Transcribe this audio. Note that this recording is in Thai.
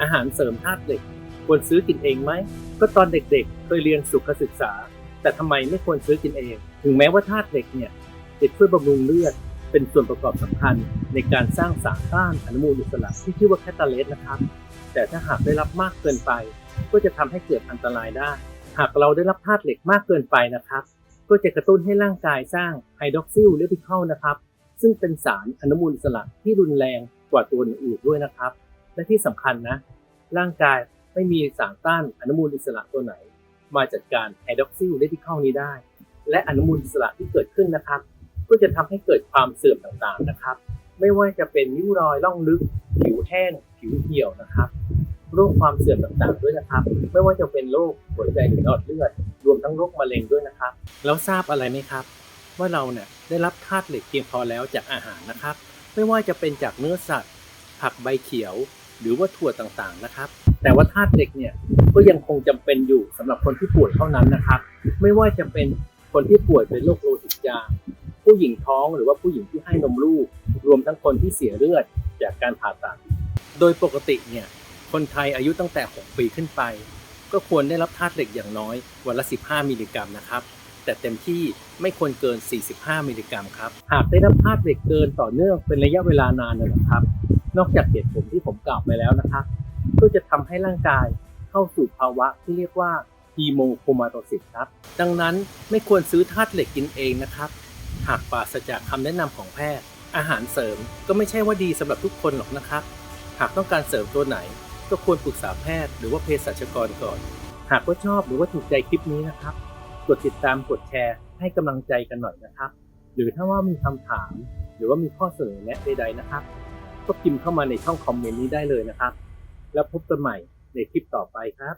อาหารเสริมธาตุเหล็ก ควรซื้อกินเองไหม ก็ตอนเด็กๆ เคยเรียนสุขศึกษา แต่ทำไมไม่ควรซื้อกินเอง ถึงแม้ว่าธาตุเหล็กเนี่ยจะช่วยบำรุงเลือด เป็นส่วนประกอบสำคัญในการสร้างสารต้านอนุมูลอิสระที่ชื่อว่าแคตาเลสนะครับ แต่ถ้าหากได้รับมากเกินไป ก็จะทำให้เกิดอันตรายได้ หากเราได้รับธาตุเหล็กมากเกินไปนะครับ ก็จะกระตุ้นให้ร่างกายสร้างไฮดรอกซิลเลติคอลนะครับ ซึ่งเป็นสารอนุมูลอิสระที่รุนแรงกว่าตัวอื่นด้วยนะครับ และที่สำคัญนะ ร่างกายไม่มีสารต้านอนุมูลอิสระตัวไหน มาจัดการไฮดรอกซิลเลติคอลนี้ได้ และอนุมูลอิสระที่เกิดขึ้นนะครับ ก็จะทำให้เกิดความเสื่อมต่างๆนะครับ ไม่ว่าจะเป็นริ้วรอยล่องลึก ผิวแห้ง ผิวเหี่ยวนะครับโรคความเสื่อมต่างๆด้วยนะครับ ไม่ว่าจะเป็นโรคหัวใจหรือหลอดเลือด รวมทั้งโรคมะเร็งด้วยนะครับ แล้วทราบอะไรไหมครับ ว่าเราเนี่ยได้รับธาตุเหล็กเพียงพอแล้วจากอาหารนะครับ ไม่ว่าจะเป็นจากเนื้อสัตว์ ผักใบเขียว หรือว่าถั่วต่างๆนะครับ แต่ว่าธาตุเหล็กเนี่ยก็ยังคงจำเป็นอยู่สำหรับคนที่ป่วยเท่านั้นนะครับ ไม่ว่าจะเป็นคนที่ป่วยเป็นโรคโลหิตจางผู้หญิงท้องหรือว่าผู้หญิงที่ให้นมลูก รวมทั้งคนที่เสียเลือดจากการผ่าตัด โดยปกติเนี่ยคนไทยอายุตั้งแต่ 6 ปีขึ้นไป ก็ควรได้รับธาตุเหล็กอย่างน้อยวันละ 15 มิลลิกรัมนะครับ แต่เต็มที่ไม่ควรเกิน 45 มิลลิกรัมครับ หากได้รับธาตุเหล็กเกินต่อเนื่องเป็นระยะเวลานานนะครับ นอกจากเหตุผลที่ผมกล่าวไปแล้วนะครับ ก็จะทำให้ร่างกายเข้าสู่ภาวะที่เรียกว่าฮีโมโครมาโตซิสครับ ดังนั้นไม่ควรซื้อธาตุเหล็กกินเองนะครับ หากปราศจากคำแนะนำของแพทย์ อาหารเสริมก็ไม่ใช่ว่าดีสำหรับทุกคนหรอกนะครับ หากต้องการเสริมตัวไหน ก็ควรปรึกษาแพทย์หรือว่าเภสัชกรก่อน หากว่าชอบหรือว่าถูกใจคลิปนี้นะครับ กดติดตามกดแชร์ให้กำลังใจกันหน่อยนะครับ หรือถ้าว่ามีคำถาม หรือว่ามีข้อเสนอแนะใดๆนะครับ ก็พิมพ์เข้ามาในช่องคอมเมนต์นี้ได้เลยนะครับ แล้วพบกันใหม่ในคลิปต่อไปครับ